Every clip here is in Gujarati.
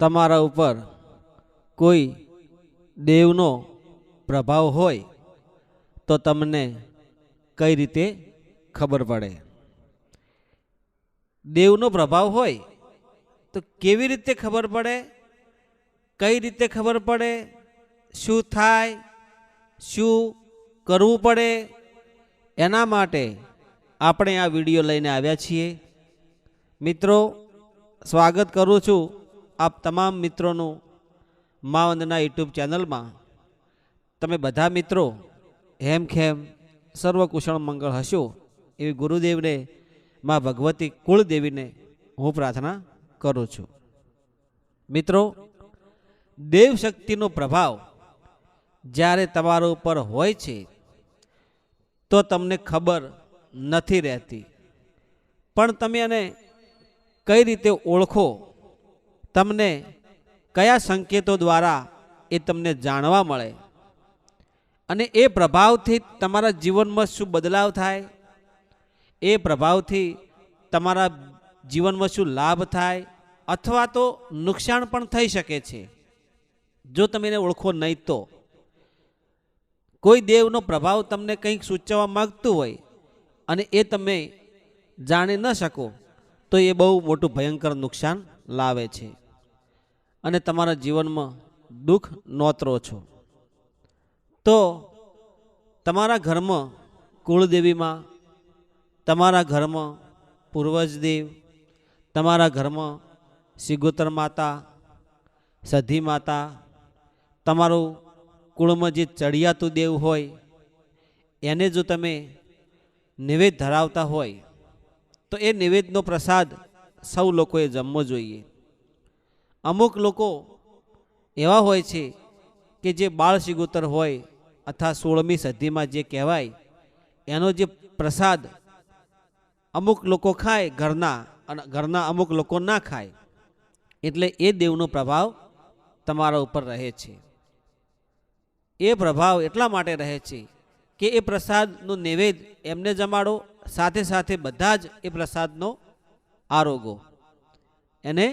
તમારા ઉપર કોઈ દેવનો પ્રભાવ હોય, તો તમને કઈ રીતે ખબર પડે? દેવનો પ્રભાવ હોય, તો કેવી રીતે ખબર પડે? કઈ રીતે ખબર પડે? શું થાય? શું કરવું પડે? એના માટે આપણે આ વીડિયો લઈને આવ્યા છીએ. મિત્રો, સ્વાગત કરું છું આપ તમામ મિત્રોનું મા વંદના યુટ્યુબ ચેનલમાં તમે બધા મિત્રો હેમખેમ ખેમ કુશળ મંગળ હશો એવી ગુરુદેવને મા ભગવતી કુળદેવીને હું પ્રાર્થના કરું છું. મિત્રો દેવ શક્તિનો પ્રભાવ જ્યારે તમારા ઉપર હોય છે, તો તમને ખબર નથી રહેતી. પણ તમે એને કઈ રીતે ઓળખો તમને કયા સંકેતો દ્વારા એ તમને જાણવા મળે? અને એ પ્રભાવથી તમારા જીવનમાં શું બદલાવ થાય? એ પ્રભાવથી તમારા જીવનમાં શું લાભ થાય? અથવા તો નુકસાન પણ થઈ શકે છે. જો તમે એને ઓળખો નહીં તો. કોઈ દેવનો પ્રભાવ તમને કંઈક સૂચવવા માગતું હોય અને એ તમે જાણી ન શકો, તો એ બહુ મોટું ભયંકર નુકસાન લાવે છે. અને તમારા જીવનમાં દુઃખ નોતરો છો. તો તમારા ઘરમાં કુળદેવીમાં, તમારા ઘરમાં પૂર્વજ દેવ તમારા ઘરમાં સિગોતર માતા, સધી માતા, તમારું કુળમાં જે ચડિયાતું દેવ હોય, એને જો તમે નિવેદ ધરાવતા હોય, તો એ નિવેદનો પ્રસાદ સૌ લોકોએ જમવો જોઈએ. અમુક લોકો એવા હોય છે કે જે બાળ શિગોતર હોય અથવા સોળમી સદીમાં જે કહેવાય, એનો જે પ્રસાદ અમુક લોકો ખાય, ઘરના અને ઘરના અમુક લોકો ના ખાય, એટલે એ દેવનો પ્રભાવ તમારા ઉપર રહે છે. એ પ્રભાવ એટલા માટે રહે છે કે એ પ્રસાદનો નૈવેદ એમને જમાડો સાથે સાથે બધા જ એ પ્રસાદનો આરોગો. એને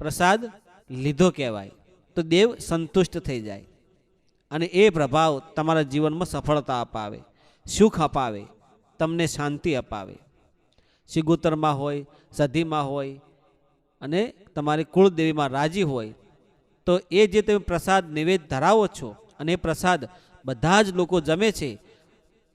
પ્રસાદ લીધો કહેવાય. તો દેવ સંતુષ્ટ થઈ જાય. અને એ પ્રભાવ તમારા જીવનમાં સફળતા અપાવે, સુખ અપાવે, તમને શાંતિ અપાવે. સિગોતરમાં હોય, સધીમાં હોય, અને તમારી કુળદેવીમાં રાજી હોય, તો એ જે તમે પ્રસાદ નિવેદ ધરાવો છો અને એ પ્રસાદ બધા જ લોકો જમે છે,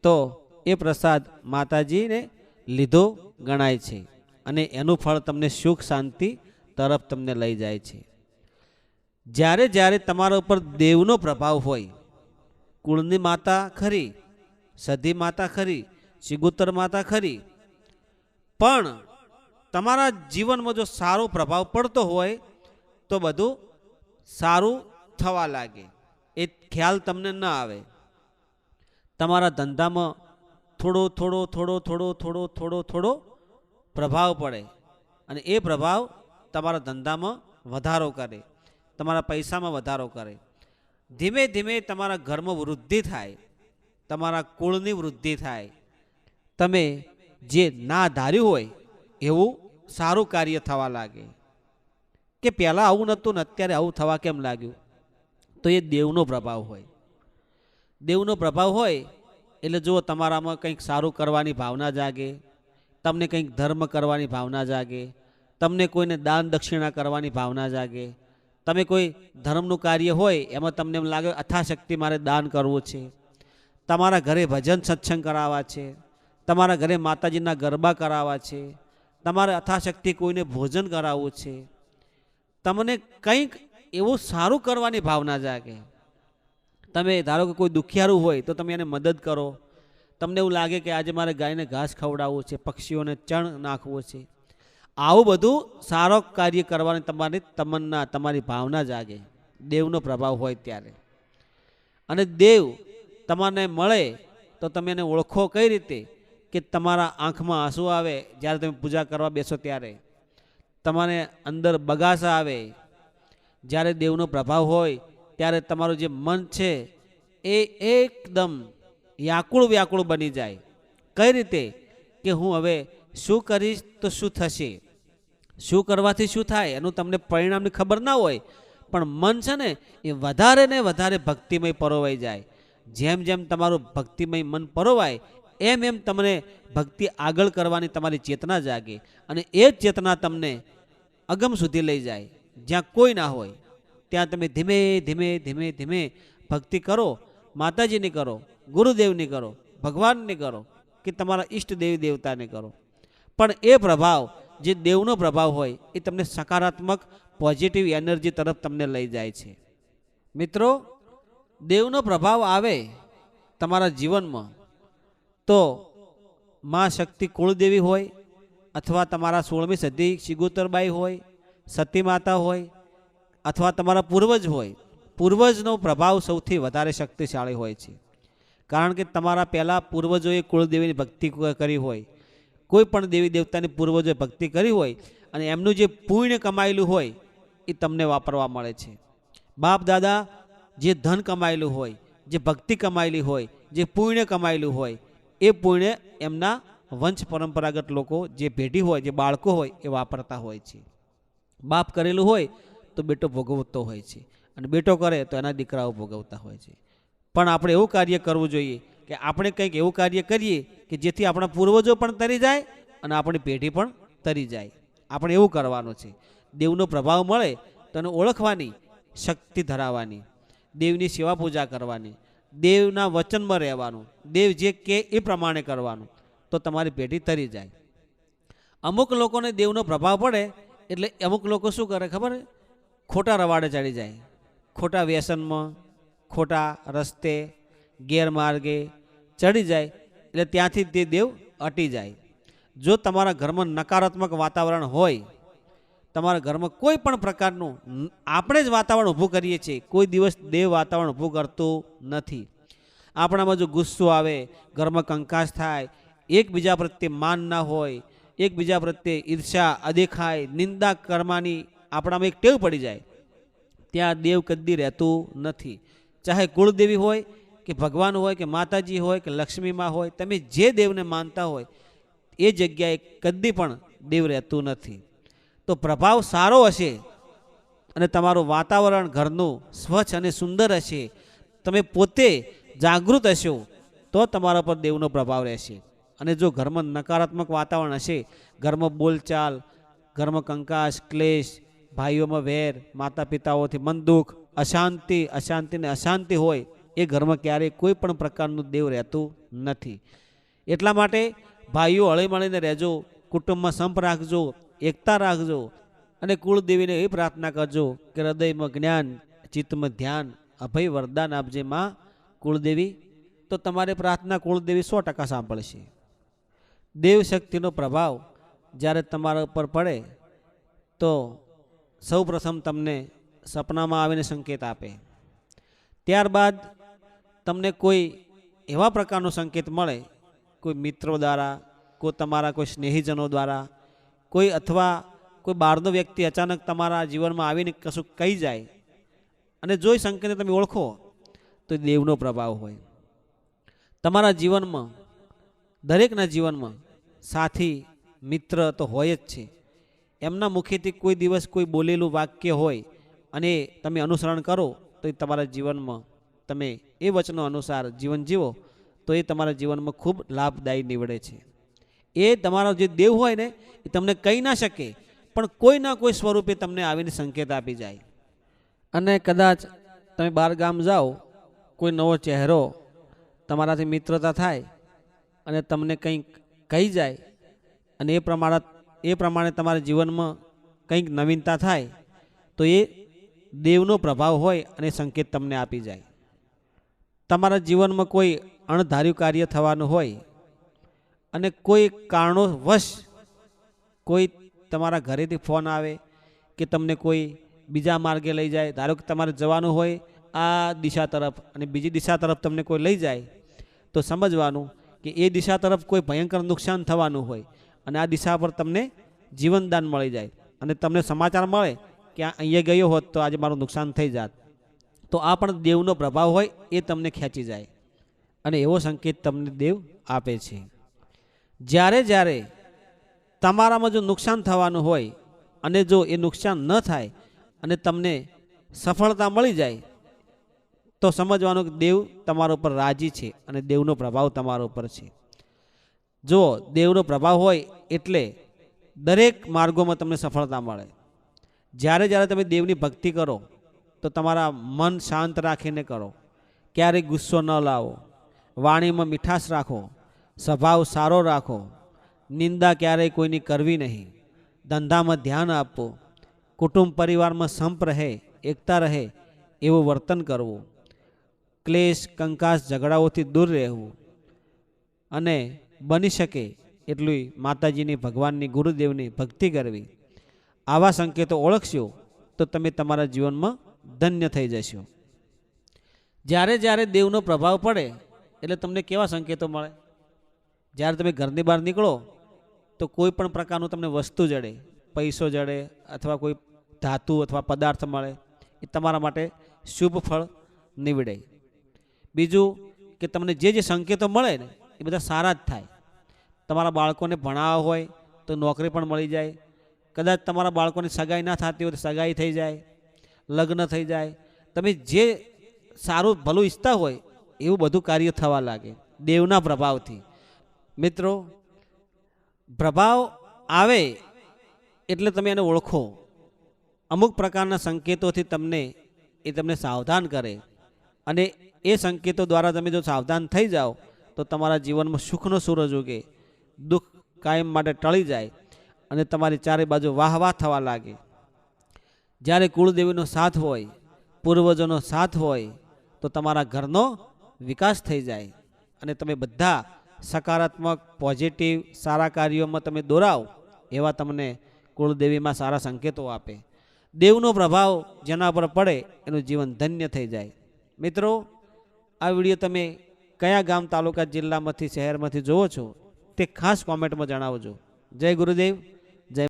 તો એ પ્રસાદ માતાજીને લીધો ગણાય છે. અને એનું ફળ તમને સુખ, શાંતિ તરફ તમને લઈ જાય છે. જ્યારે જ્યારે તમારા ઉપર દેવનો પ્રભાવ હોય, કુળની માતા ખરી, સધી માતા ખરી સિગુતર માતા ખરી, પણ તમારા જીવનમાં જો સારો પ્રભાવ પડતો હોય, તો બધું સારું થવા લાગે. એ ખ્યાલ તમને ન આવે. તમારા ધંધામાં થોડો થોડો થોડો થોડો થોડો થોડો થોડો પ્રભાવ પડે. અને એ પ્રભાવ તમારા ધંધામાં વધારો કરે. તમારા પૈસામાં વધારો કરે. ધીમે ધીમે તમારા ઘરમાં વૃદ્ધિ થાય, તમારા કુળની વૃદ્ધિ થાય. તમે જે ના ધાર્યું હોય, એવું સારું કાર્ય થવા લાગે. કે પહેલાં આવું નહોતું ને અત્યારે આવું થવા કેમ લાગ્યું? તો એ દેવનો પ્રભાવ હોય. દેવનો પ્રભાવ હોય, એટલે જુઓ તમારામાં કંઈક સારું કરવાની ભાવના જાગે, તમને કંઈક ધર્મ કરવાની ભાવના જાગે, તમને કોઈને દાન દક્ષિણા કરવાની ભાવના જાગે તમે કોઈ ધર્મનું કાર્ય હોય, એમાં તમને એમ લાગે અથાશક્તિ મારે દાન કરવું છે. તમારા ઘરે ભજન સત્સંગ કરાવવા છે. તમારા ઘરે માતાજીના ગરબા કરાવવા છે. તમારે અથાશક્તિ કોઈને ભોજન કરાવવું છે. તમને કંઈક એવું સારું કરવાની ભાવના જાગે. તમે ધારો કે કોઈ દુખિયારું હોય, તો તમે એને મદદ કરો. તમને એવું લાગે કે આજે મારે ગાયને ઘાસ ખવડાવવું છે, પક્ષીઓને ચણ નાખવો છે. આવું બધું સારો કાર્ય કરવાની તમારી તમન્ના, તમારી ભાવના જાગે. દેવનો પ્રભાવ હોય ત્યારે. અને દેવ તમને મળે તો તમે એને ઓળખો કઈ રીતે? કે તમારા આંખમાં આંસુ આવે જ્યારે તમે પૂજા કરવા બેસો ત્યારે. તમારે અંદર બગાસા આવે. જ્યારે દેવનો પ્રભાવ હોય ત્યારે તમારું જે મન છે એ એકદમ વ્યાકુળ વ્યાકુળ બની જાય. કઈ રીતે? કે હું હવે શું કરીશ તો શું થશે? શું કરવાથી શું થાય એનું તમને પરિણામની ખબર ના હોય, પણ મન છે ને એ વધારે ને વધારે ભક્તિમય પરોવાઈ જાય. જેમ જેમ તમારું ભક્તિમય મન પરોવાય, એમ એમ તમને ભક્તિ આગળ કરવાની તમારી ચેતના જાગે અને એ જ ચેતના તમને અગમ સુધી લઈ જાય. જ્યાં કોઈ ના હોય, ત્યાં તમે ધીમે ધીમે ધીમે ધીમે ભક્તિ કરો, માતાજીની કરો, ગુરુદેવની કરો, ભગવાનની કરો કે તમારા ઈષ્ટ દેવી દેવતાને કરો. પણ એ પ્રભાવ જે દેવનો પ્રભાવ હોય એ તમને સકારાત્મક પોઝિટિવ એનર્જી તરફ તમને લઈ જાય છે. મિત્રો, દેવનો પ્રભાવ આવે તમારા જીવનમાં, તો મા શક્તિ કુળદેવી હોય અથવા તમારા સોળમી સદી શિગોતરબાઈ હોય, સતી માતા હોય અથવા તમારા પૂર્વજ હોય, પૂર્વજનો પ્રભાવ સૌથી વધારે શક્તિશાળી હોય છે. કારણ કે તમારા પહેલાં પૂર્વજોએ કુળદેવીની ભક્તિ કરી હોય કોઈ પણ દેવી દેવતાની પૂર્વજોએ ભક્તિ કરી હોય અને એમનું જે પુણ્ય કમાયેલું હોય, એ તમને વાપરવા મળે છે. બાપ દાદા, જે ધન કમાયેલું હોય, જે ભક્તિ કમાયેલી હોય, જે પુણ્ય કમાયેલું હોય, એ પુણ્ય એમના વંશ પરંપરાગત લોકો જે પેઢી હોય, જે બાળકો હોય, એ વાપરતા હોય છે. બાપ કરેલું હોય, તો બેટો ભોગવતો હોય છે અને બેટો કરે, તો એના દીકરાઓ ભોગવતા હોય છે. પણ આપણે એવું કાર્ય કરવું જોઈએ કે આપણે કંઈક એવું કાર્ય કરીએ કે જેથી આપણા પૂર્વજો પણ તરી જાય અને આપણી પેઢી પણ તરી જાય. આપણે એવું કરવાનું છે. દેવનો પ્રભાવ મળે તો ઓળખવાની શક્તિ ધરાવવાની. દેવની સેવા પૂજા કરવાની. દેવના વચનમાં રહેવાનું. દેવ જે કે એ પ્રમાણે કરવાનું. તો તમારી પેઢી તરી જાય. અમુક લોકોને દેવનો પ્રભાવ પડે એટલે અમુક લોકો શું કરે ખબર? ખોટા રવાડે ચડી જાય. ખોટા વ્યસનમાં, ખોટા રસ્તે ગેરમાર્ગે ચડી જાય એટલે ત્યાંથી તે દેવ અટી જાય. જો તમારા ઘરમાં નકારાત્મક વાતાવરણ હોય, તમારા ઘરમાં કોઈ પણ પ્રકારનું આપણે જ વાતાવરણ ઊભું કરીએ છીએ, કોઈ દિવસ દેવ વાતાવરણ ઊભું કરતું નથી. આપણામાં જો ગુસ્સો આવે, ઘરમાં કંકાસ થાય, એકબીજા પ્રત્યે માન ના હોય, એકબીજા પ્રત્યે ઈર્ષા અદેખાય, નિંદા કરવાની આપણામાં એક ટેવ પડી જાય, ત્યાં દેવ કદી રહેતું નથી. ચાહે કુળદેવી હોય કે ભગવાન હોય કે માતાજી હોય કે લક્ષ્મીમાં હોય, તમે જે દેવને માનતા હોય, એ જગ્યાએ કદી પણ દેવ રહેતું નથી. તો પ્રભાવ સારો હશે અને તમારું વાતાવરણ ઘરનું સ્વચ્છ અને સુંદર હશે. તમે પોતે જાગૃત હશો તો તમારા પર દેવનો પ્રભાવ રહેશે. અને જો ઘરમાં નકારાત્મક વાતાવરણ હશે, ઘરમાં બોલચાલ, ઘરમાં કંકાશ ક્લેશ, ભાઈઓમાં વેર માતા પિતાઓથી મન દુઃખ, અશાંતિ અશાંતિ ને અશાંતિ હોય એ ઘરમાં ક્યારેય કોઈ પણ પ્રકારનું દેવ રહેતું નથી. એટલા માટે ભાઈઓ હળી મળીને રહેજો, કુટુંબમાં સંપ રાખજો, એકતા રાખજો અને કુળદેવીને એ પ્રાર્થના કરજો કે હૃદયમાં જ્ઞાન, ચિત્તમાં ધ્યાન, અભય વરદાન આપજે માં કુળદેવી. તો તમારી પ્રાર્થના કુળદેવી સો ટકા સાંભળશે. દેવ શક્તિનો પ્રભાવ જ્યારે તમારા ઉપર પડે તો સૌ પ્રથમ તમને સપનામાં આવીને સંકેત આપે. ત્યારબાદ તમને કોઈ એવા પ્રકારનો સંકેત મળે? કોઈ મિત્રો દ્વારા, કોઈ તમારા કોઈ સ્નેહીજનો દ્વારા, કોઈ અથવા કોઈ બહારનો વ્યક્તિ અચાનક તમારા જીવનમાં આવીને કશું કહી જાય અને જો એ સંકેતને તમે ઓળખો, તો એ દેવનો પ્રભાવ હોય. તમારા જીવનમાં, દરેકના જીવનમાં સાથી, મિત્ર તો હોય જ છે. એમના મુખેથી કોઈ દિવસ કોઈ બોલેલું વાક્ય હોય અને તમે અનુસરણ કરો, તો એ તમારા જીવનમાં તમે એ વચનો અનુસાર જીવન જીવો, તો એ તમારા જીવનમાં ખૂબ લાભદાયી નીવડે છે. એ તમારો જે દેવ હોય ને, એ તમને કહી ના શકે, પણ કોઈ ના કોઈ સ્વરૂપે તમને આવીને સંકેત આપી જાય. અને કદાચ તમે બહાર ગામ જાઓ, કોઈ નવો ચહેરો, તમારાથી મિત્રતા થાય, અને તમને કંઈક કહી જાય, અને એ પ્રમાણે એ પ્રમાણે તમારા જીવનમાં કંઈક નવીનતા થાય, તો એ દેવનો પ્રભાવ હોય અને સંકેત તમને આપી જાય. તમારા જીવનમાં કોઈ અણધાર્યું કાર્ય થવાનું હોય અને કોઈ કારણોવશ કોઈ તમારા ઘરેથી ફોન આવે કે તમને કોઈ બીજા માર્ગે લઈ જાય, ધારો કે તમારે જવાનું હોય આ દિશા તરફ અને બીજી દિશા તરફ તમને કોઈ લઈ જાય, તો સમજવાનું કે એ દિશા તરફ કોઈ ભયંકર નુકસાન થવાનું હોય અને આ દિશા પર તમને જીવનદાન મળી જાય અને તમને સમાચાર મળે કે અહીંયા ગયો હોત તો આજે મારું નુકસાન થઈ જાત. તો આ પણ દેવનો પ્રભાવ હોય એ તમને ખેંચી જાય. અને એવો સંકેત તમને દેવ આપે છે. જ્યારે જ્યારે તમારામાં જો નુકસાન થવાનું હોય અને જો એ નુકસાન ન થાય અને તમને સફળતા મળી જાય, તો સમજવાનું કે દેવ તમારા ઉપર રાજી છે અને દેવનો પ્રભાવ તમારા ઉપર છે. જો દેવનો પ્રભાવ હોય એટલે દરેક માર્ગોમાં તમને સફળતા મળે. જ્યારે જ્યારે તમે દેવની ભક્તિ કરો તો તમારા મન શાંત રાખીને કરો. ક્યારેય ગુસ્સો ન લાવો. વાણીમાં મીઠાશ રાખો. સ્વભાવ સારો રાખો. નિંદા ક્યારેય કોઈની કરવી નહીં. ધંધામાં ધ્યાન આપવું કુટુંબ પરિવારમાં સંપ રહે, એકતા રહે, એવું વર્તન કરવું. ક્લેશ, કંકાસ, ઝઘડાઓથી દૂર રહેવું. અને બની શકે એટલી માતાજીની, ભગવાનની, ગુરુદેવની ભક્તિ કરવી. આવા સંકેતો ઓળખશો તો તમે તમારા જીવનમાં ધન્ય થઈ જશો જ્યારે જ્યારે દેવનો પ્રભાવ પડે, એટલે તમને કેવા સંકેતો મળે? જ્યારે તમે ઘરની બહાર નીકળો, તો કોઈ પણ પ્રકારનું તમને વસ્તુ જડે. પૈસો જડે અથવા કોઈ ધાતુ અથવા પદાર્થ મળે, એ તમારા માટે શુભ ફળ નીવડે. બીજું કે તમને જે જે સંકેતો મળે ને, એ બધા સારા જ થાય. તમારા બાળકોને ભણાવવા હોય, તો નોકરી પણ મળી જાય. કદાચ તમારા બાળકોની સગાઈ ના થતી હોય, તો સગાઈ થઈ જાય. લગ્ન થઈ જાય. તમે જે સારું ભલું ઈચ્છતા હોય, એવું બધું કાર્ય થવા લાગે, દેવના પ્રભાવથી. મિત્રો, પ્રભાવ આવે એટલે તમે એને ઓળખો. અમુક પ્રકારના સંકેતોથી તમને એ તમને સાવધાન કરે. અને એ સંકેતો દ્વારા તમે જો સાવધાન થઈ જાઓ, તો તમારા જીવનમાં સુખનો સૂરજ ઉગે, દુઃખ કાયમ માટે ટળી જાય અને તમારી ચારે બાજુ વાહ વાહ થવા લાગે. જ્યારે કુળદેવીનો સાથ હોય, પૂર્વજોનો સાથ હોય, તો તમારા ઘરનો વિકાસ થઈ જાય. અને તમે બધા સકારાત્મક પોઝિટિવ સારા કાર્યોમાં તમે દોરાવ, એવા તમને કુળદેવીમાં સારા સંકેતો આપે. દેવનો પ્રભાવ જેના પર પડે, એનું જીવન ધન્ય થઈ જાય. મિત્રો, આ વીડિયો તમે કયા ગામ તાલુકા જિલ્લામાંથી, શહેરમાંથી જોવો છો, તે ખાસ કોમેન્ટમાં જણાવજો. જય ગુરુદેવ.